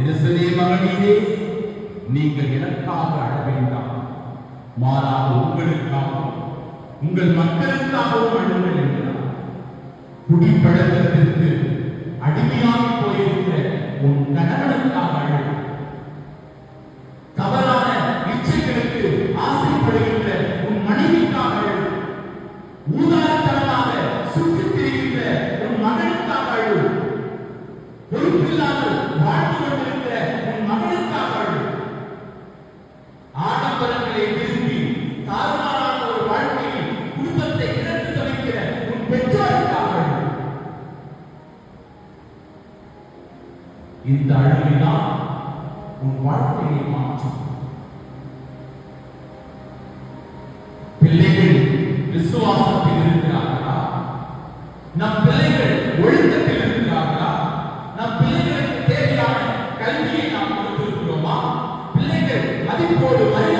எருசலே மகனே நீங்கள் எனக்காக அழ வேண்டாம் மாறாக உங்களுக்காக உங்கள் மக்களுக்காகவும் அழுங்கள் என்றார் குடிப்பழக்கத்திற்கு அடிமையாக போயிருக்கிற இந்த அழுகைதான் உன் வாழ்க்கையை மாற்றும். பிள்ளைகள் விசுவாசத்தில் இருக்கிறார்களா? நம் பிள்ளைகள் ஒழுக்கத்தில் இருக்கிறார்களா? நம் பிள்ளைகளுக்கு தேவையான கல்வியை நாம் கொடுத்திருக்கிறோமா? பிள்ளைகள் மதிப்போடு மரியாதை